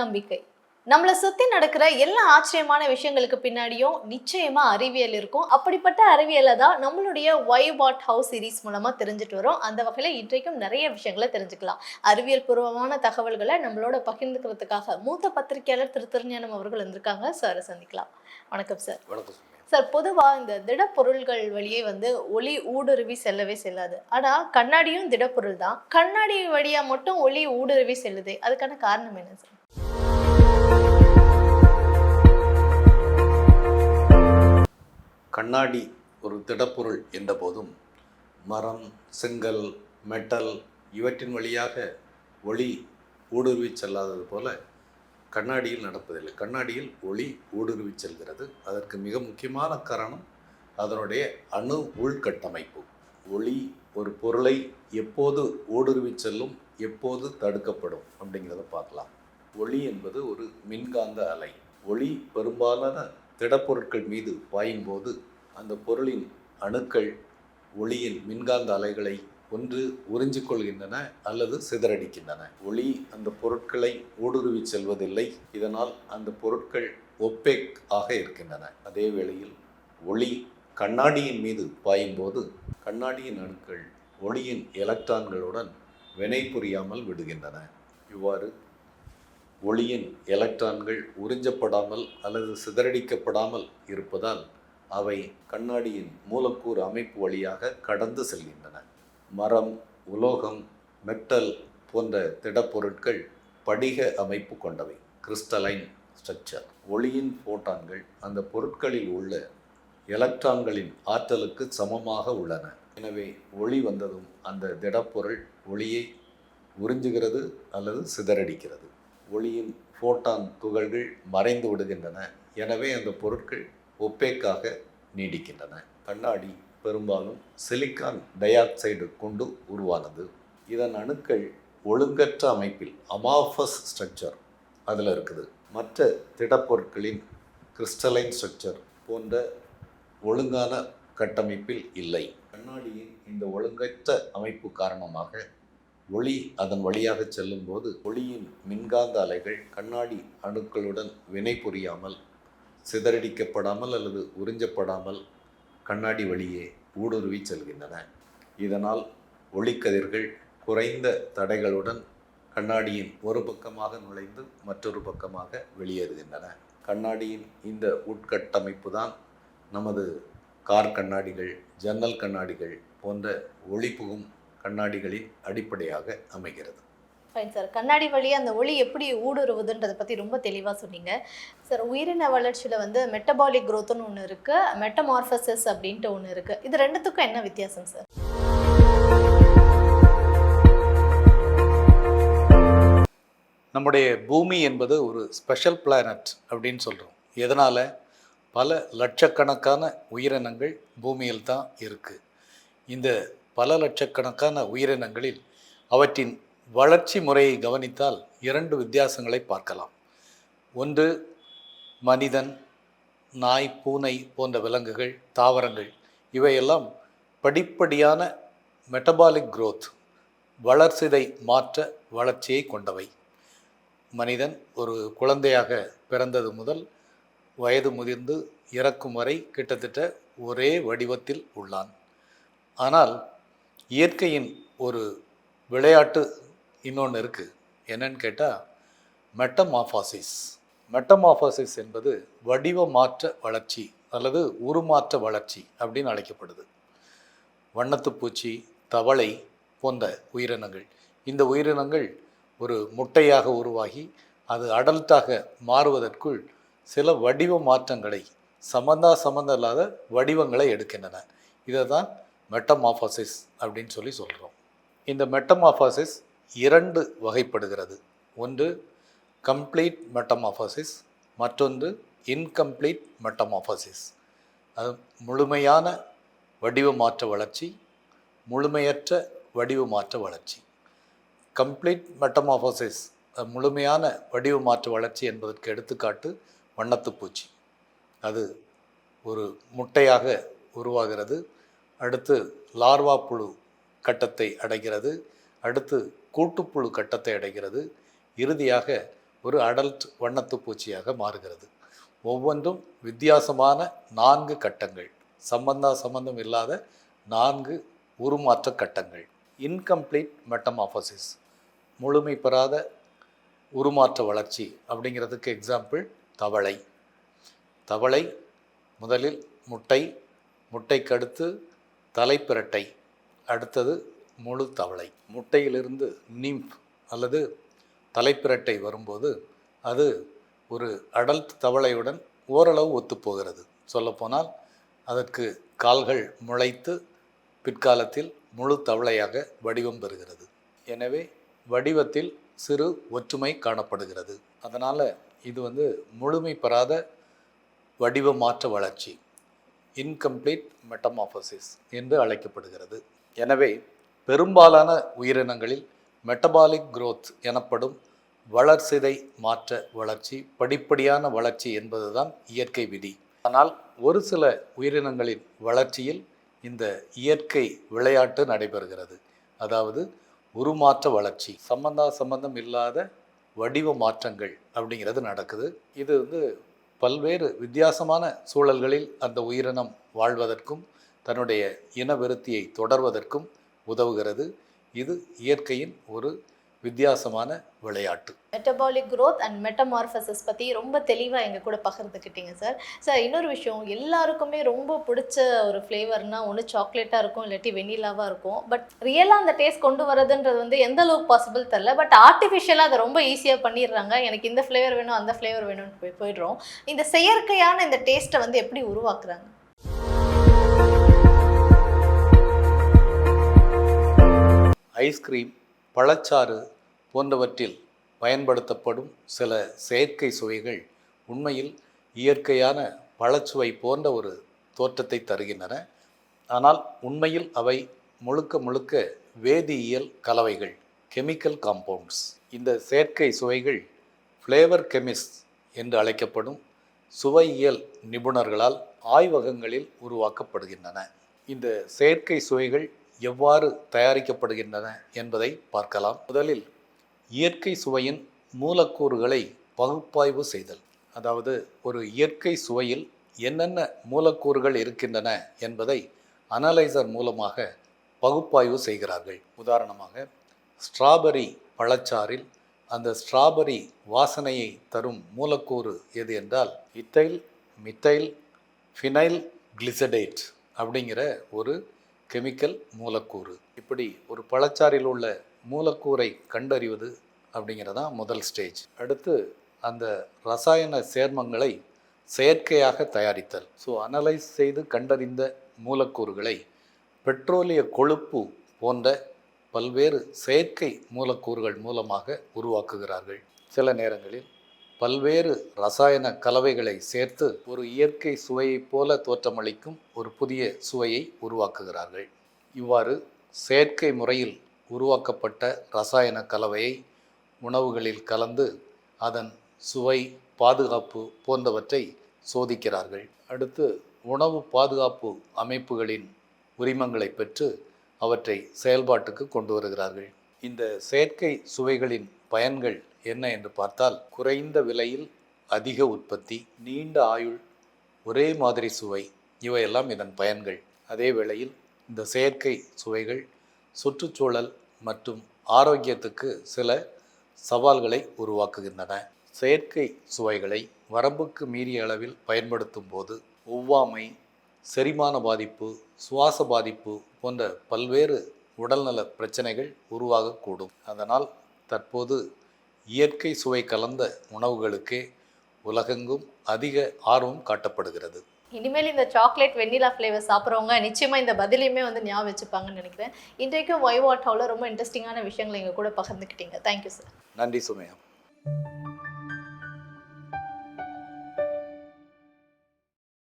நம்பிக்கை நம்மளை சுத்தி நடக்கிற எல்லா ஆச்சரியமான விஷயங்களுக்கு பின்னாடியும் நிச்சயமா அறிவியல் இருக்கும். அப்படிப்பட்ட அறிவியலை தான் நம்மளுடைய ஒய் வாட் ஹவுஸ் சீரிஸ் மூலமா தெரிஞ்சுட்டு வரோம். அந்த வகையில இன்றைக்கும் நிறைய விஷயங்களை தெரிஞ்சுக்கலாம். அறிவியல் பூர்வமான தகவல்களை நம்மளோட பகிர்ந்துக்கிறதுக்காக மூத்த பத்திரிகையாளர் திரு திருஞானம் அவர்கள் வந்திருக்காங்க. சார் சந்திக்கலாம். வணக்கம் சார் வணக்கம். சார் பொதுவா இந்த திடப்பொருள்கள் வழியே வந்து ஒளி ஊடுருவி செல்லவே செல்லாது. ஆனா கண்ணாடியும் திடப்பொருள் தான். கண்ணாடி வழியா மட்டும் ஒளி ஊடுருவி செல்லுது. அதுக்கான காரணம் என்ன சார் கண்ணாடி ஒரு திடப்பொருள் என்றபோதும் மரம் செங்கல் மெட்டல் இவற்றின் வழியாக ஒளி ஊடுருவி செல்லாதது போல கண்ணாடியில் நடப்பதில்லை. கண்ணாடியில் ஒளி ஊடுருவி செல்கிறது. அதற்கு மிக முக்கியமான காரணம் அதனுடைய அணு உள்கட்டமைப்பு. ஒளி ஒரு பொருளை எப்போது ஊடுருவி செல்லும் எப்போது தடுக்கப்படும் அப்படிங்கிறத பார்க்கலாம். ஒளி என்பது ஒரு மின்காந்த அலை. ஒளி பெரும்பாலான திடப்பொருட்கள் மீது பாயும் போது அந்த பொருளின் அணுக்கள் ஒளியின் மின்காந்த அலைகளை ஒன்று உறிஞ்சிக் கொள்கின்றன அல்லது சிதறடிக்கின்றன. ஒளி அந்த பொருட்களை ஊடுருவி செல்வதில்லை. இதனால் அந்த பொருட்கள் ஒப்பேக் ஆக இருக்கின்றன. அதே வேளையில் ஒளி கண்ணாடியின் மீது பாயும்போது கண்ணாடியின் அணுக்கள் ஒளியின் எலக்ட்ரான்களுடன் வினை புரியாமல் விடுகின்றன. இவ்வாறு ஒளியின் எலக்ட்ரான்கள் உறிஞ்சப்படாமல் அல்லது சிதறடிக்கப்படாமல் இருப்பதால் அவை கண்ணாடியின் மூலக்கூறு அமைப்பு வழியாக கடந்து செல்கின்றன. மரம் உலோகம் மெட்டல் போன்ற திடப்பொருட்கள் படிக அமைப்பு கொண்டவை. Crystalline structure. ஒளியின் ஃபோட்டான்கள் அந்த பொருட்களில் உள்ள எலக்ட்ரான்களின் ஆற்றலுக்கு சமமாக உள்ளன. எனவே ஒளி வந்ததும் அந்த திடப்பொருள் ஒளியை உறிஞ்சுகிறது அல்லது சிதறடிக்கிறது. ஒளியின் ஃபோட்டான் துகள்கள் மறைந்து விடுகின்றன. எனவே அந்த பொருட்கள் ஒப்பேக்காக நீடிக்கின்றன. கண்ணாடி பெரும்பாலும் சிலிக்கான் டை ஆக்சைடு கொண்டு உருவானது. இதன் அணுக்கள் ஒழுங்கற்ற அமைப்பில் அமாஃபஸ் ஸ்ட்ரக்சர் அதில் இருக்குது. மற்ற திடப்பொருட்களின் கிறிஸ்டலைன் ஸ்ட்ரக்சர் போன்ற ஒழுங்கான கட்டமைப்பில் இல்லை. கண்ணாடியின் இந்த ஒழுங்கற்ற அமைப்பு காரணமாக ஒளி அதன் வழியாக செல்லும்போது ஒளியின் மின்காந்த அலைகள் கண்ணாடி அணுக்களுடன் வினை புரியாமல் சிதறடிக்கப்படாமல் அல்லது உறிஞ்சப்படாமல் கண்ணாடி வழியே ஊடுருவி செல்கின்றன. இதனால் ஒளிக்கதிர்கள் குறைந்த தடைகளுடன் கண்ணாடியின் ஒரு பக்கமாக நுழைந்து மற்றொரு பக்கமாக வெளியேறுகின்றன. கண்ணாடியின் இந்த உட்கட்டமைப்பு தான் நமது கார் கண்ணாடிகள் ஜன்னல் கண்ணாடிகள் போன்ற ஒளி புகும் கண்ணாடிகளின் அடிப்படையாக அமைகிறது. ஃபைன் சார் கண்ணாடி வழியா அந்த ஒளி எப்படி ஊடுருவுதுன்றதை பற்றி ரொம்ப தெளிவாக சொன்னீங்க. சார் உயிரின வளர்ச்சியில் வந்து மெட்டபாலிக் growthன்னு ஒன்று இருக்குது மெட்டமார்பசஸ் அப்படின்ட்டு ஒன்று இருக்குது இது ரெண்டுத்துக்கும் என்ன வித்தியாசம் சார் நம்முடைய பூமி என்பது ஒரு ஸ்பெஷல் பிளானட் அப்படின்னு சொல்கிறோம் எதனால்? பல லட்சக்கணக்கான உயிரினங்கள் பூமியில் தான் இருக்குது இந்த பல லட்சக்கணக்கான உயிரினங்களில் அவற்றின் வளர்ச்சி முறையை கவனித்தால் இரண்டு வித்தியாசங்களை பார்க்கலாம். ஒன்று மனிதன் நாய் பூனை போன்ற விலங்குகள் தாவரங்கள் இவையெல்லாம் படிப்படியான மெட்டபாலிக் குரோத் வளர்ச்சிதை மாற்ற வளர்ச்சியை கொண்டவை. மனிதன் ஒரு குழந்தையாக பிறந்தது முதல் வயது முதிர்ந்து இறக்கும் வரை கிட்டத்தட்ட ஒரே வடிவத்தில் உள்ளான். ஆனால் இயற்கையின் ஒரு விளையாட்டு இன்னொன்று இருக்குது என்னன்னு கேட்டால் மெட்டமாஃபாசிஸ் மெட்டமாஃபாசிஸ் என்பது வடிவ மாற்ற வளர்ச்சி அல்லது உருமாற்ற வளர்ச்சி அப்படின்னு அழைக்கப்படுது. வண்ணத்துப்பூச்சி தவளை போன்ற உயிரினங்கள். இந்த உயிரினங்கள் ஒரு முட்டையாக உருவாகி அது அடல்ட்டாக மாறுவதற்குள் சில வடிவ மாற்றங்களை சம்மந்தா சம்மந்தம் இல்லாத வடிவங்களை எடுக்கின்றன. இதை தான் மெட்டமாஃபாசிஸ் அப்படின்னு சொல்லி சொல்கிறோம் இந்த மெட்டமாஃபாசிஸ் இரண்டு வகைப்படுகிறது. ஒன்று கம்ப்ளீட் மெட்டமாஃபாசிஸ் மற்றொன்று இன்கம்ப்ளீட் மெட்டமாஃபாசிஸ். அது முழுமையான வடிவ மாற்ற வளர்ச்சி முழுமையற்ற வடிவ மாற்ற வளர்ச்சி. கம்ப்ளீட் மெட்டமாஃபாசிஸ் முழுமையான வடிவ மாற்ற வளர்ச்சி என்பதற்கு எடுத்துக்காட்டு வண்ணத்துப்பூச்சி. அது ஒரு முட்டையாக உருவாகிறது. அடுத்து லார்வா புழு கட்டத்தை அடைகிறது. அடுத்து கூட்டுப்புழு கட்டத்தை அடைகிறது. இறுதியாக ஒரு அடல்ட் வண்ணத்து பூச்சியாக மாறுகிறது. ஒவ்வொன்றும் வித்தியாசமான நான்கு கட்டங்கள். சம்பந்தா சம்பந்தம் இல்லாத நான்கு உருமாற்ற கட்டங்கள். Incomplete metamorphosis. முழுமை பெறாத உருமாற்ற வளர்ச்சி அப்படிங்கிறதுக்கு எக்ஸாம்பிள் தவளை. தவளை முதலில் முட்டை முட்டைக்கடுத்து தலைப்பிரட்டை அடுத்தது முழு தவளை. முட்டையிலிருந்து நிம்ப் அல்லது தலைப்பிரட்டை வரும்போது அது ஒரு அடல்ட் தவளையுடன் ஓரளவு ஒத்துப்போகிறது. சொல்லப்போனால் அதற்கு கால்கள் முளைத்து பிற்காலத்தில் முழு தவளையாக வடிவம் பெறுகிறது. எனவே வடிவத்தில் சிறு ஒற்றுமை காணப்படுகிறது. அதனால் இது வந்து முழுமை பெறாத வடிவ மாற்ற வளர்ச்சி. இன்கம்ப்ளீட் மெட்டமாஃபசிஸ் என்று அழைக்கப்படுகிறது. எனவே பெரும்பாலான உயிரினங்களில் மெட்டபாலிக் குரோத் எனப்படும் வளர்சிதை மாற்ற வளர்ச்சி படிப்படியான வளர்ச்சி என்பதுதான் இயற்கை விதி. ஆனால் ஒரு சில உயிரினங்களின் வளர்ச்சியில் இந்த இயற்கை விளையாட்டு நடைபெறுகிறது. அதாவது உருமாற்ற வளர்ச்சி சம்பந்தா சம்பந்தம் இல்லாத வடிவ மாற்றங்கள் அப்படிங்கிறது நடக்குது. இது வந்து பல்வேறு வித்தியாசமான சூழல்களில் அந்த உயிரினம் வாழ்வதற்கும் தன்னுடைய இனவெருத்தியை தொடர்வதற்கும் உதவுகிறது. இது இயற்கையின் ஒரு வித்தியாசமான விளையாட்டு. மெட்டபாலிக் growth அண்ட் மெட்டமார்ஃபசஸ் பற்றி ரொம்ப தெளிவாக எங்கள் கூட பகிர்ந்துக்கிட்டீங்க சார் சார் இன்னொரு விஷயம் எல்லாருக்குமே ரொம்ப பிடிச்ச ஒரு ஃப்ளேவர்னால் ஒன்று சாக்லேட்டாக இருக்கும் இல்லாட்டி வெனிலாவாக இருக்கும். பட் ரியலாக அந்த டேஸ்ட் கொண்டு வரதுன்றது வந்து எந்த அளவுக்கு பாசிபிள் தெரில பட் ஆர்டிஃபிஷியலாக அதை ரொம்ப ஈஸியாக பண்ணிடுறாங்க. எனக்கு இந்த ஃப்ளேவர் வேணும் அந்த ஃப்ளேவர் வேணும்னு போய் போயிடுறோம். இந்த செயற்கையான இந்த டேஸ்ட்டை வந்து எப்படி உருவாக்குறாங்க? ஐஸ்கிரீம் பழச்சாறு போன்றவற்றில் பயன்படுத்தப்படும் சில செயற்கை சுவைகள் உண்மையில் இயற்கையான பழச்சுவை போன்ற ஒரு தோற்றத்தை தருகின்றன. ஆனால் உண்மையில் அவை முழுக்க முழுக்க வேதியியல் கலவைகள் கெமிக்கல் காம்பவுண்ட்ஸ். இந்த செயற்கை சுவைகள் ஃப்ளேவர் கெமிஸ்ட் என்று அழைக்கப்படும் சுவையியல் நிபுணர்களால் ஆய்வகங்களில் உருவாக்கப்படுகின்றன. இந்த செயற்கை சுவைகள் எவ்வாறு தயாரிக்கப்படுகின்றன என்பதை பார்க்கலாம். முதலில் இயற்கை சுவையின் மூலக்கூறுகளை பகுப்பாய்வு செய்தல். அதாவது ஒரு இயற்கை சுவையில் என்னென்ன மூலக்கூறுகள் இருக்கின்றன என்பதை அனலைசர் மூலமாக பகுப்பாய்வு செய்கிறார்கள். உதாரணமாக ஸ்ட்ராபெரி பழச்சாறில் அந்த ஸ்ட்ராபெரி வாசனையை தரும் மூலக்கூறு எது என்றால் இத்தைல் மித்தைல் ஃபினைல் கிளிசடேட் அப்படிங்கிற ஒரு கெமிக்கல் மூலக்கூறு. இப்படி ஒரு பழச்சாறில் உள்ள மூலக்கூறை கண்டறிவது அப்படிங்கிறதான் முதல் ஸ்டேஜ். அடுத்து அந்த ரசாயன சேர்மங்களை செயற்கையாக தயாரித்தல். ஸோ அனலைஸ் செய்து கண்டறிந்த மூலக்கூறுகளை பெட்ரோலிய கொழுப்பு போன்ற பல்வேறு செயற்கை மூலக்கூறுகள் மூலமாக உருவாக்குகிறார்கள். சில நேரங்களில் பல்வேறு ரசாயன கலவைகளை சேர்த்து ஒரு இயற்கை சுவையைப் போல தோற்றமளிக்கும் ஒரு புதிய சுவையை உருவாக்குகிறார்கள். இவ்வாறு செயற்கை முறையில் உருவாக்கப்பட்ட ரசாயன கலவையை உணவுகளில் கலந்து அதன் சுவை பாதுகாப்பு போன்றவற்றை சோதிக்கிறார்கள். அடுத்து உணவு பாதுகாப்பு அமைப்புகளின் உரிமங்களை பெற்று அவற்றை செயல்பாட்டுக்கு கொண்டு வருகிறார்கள். இந்த செயற்கை சுவைகளின் பயன்கள் என்ன என்று பார்த்தால் குறைந்த விலையில் அதிக உற்பத்தி நீண்ட ஆயுள் ஒரே மாதிரி சுவை இவையெல்லாம் இதன் பயன்கள். அதே வேளையில் இந்த செயற்கை சுவைகள் சுற்றுச்சூழல் மற்றும் ஆரோக்கியத்துக்கு சில சவால்களை உருவாக்குகின்றன. செயற்கை சுவைகளை வரம்புக்கு மீறிய அளவில் பயன்படுத்தும் போது ஒவ்வாமை செரிமான பாதிப்பு சுவாச பாதிப்பு போன்ற பல்வேறு உடல்நல பிரச்சனைகள் உருவாகக்கூடும். அதனால் தற்போது இயற்கை சுவை கலந்த உணவுகளுக்கே உலகெங்கும் அதிக ஆர்வம் காட்டப்படுகிறது. இனிமேல் இந்த சாக்லேட் வெண்ணிலா ஃப்ளேவர் சாப்பிட்றவங்க நிச்சயமாக இந்த பதிலையுமே வந்து ஞாபகம் வச்சுப்பாங்கன்னு நினைக்கிறேன். இன்றைக்கும் ஒய் வாட் ஹவுல ரொம்ப இன்ட்ரெஸ்டிங்கான விஷயங்களை எங்கள் கூட பகிர்ந்துக்கிட்டீங்க. தேங்க்யூ சார் நன்றி சுமையா.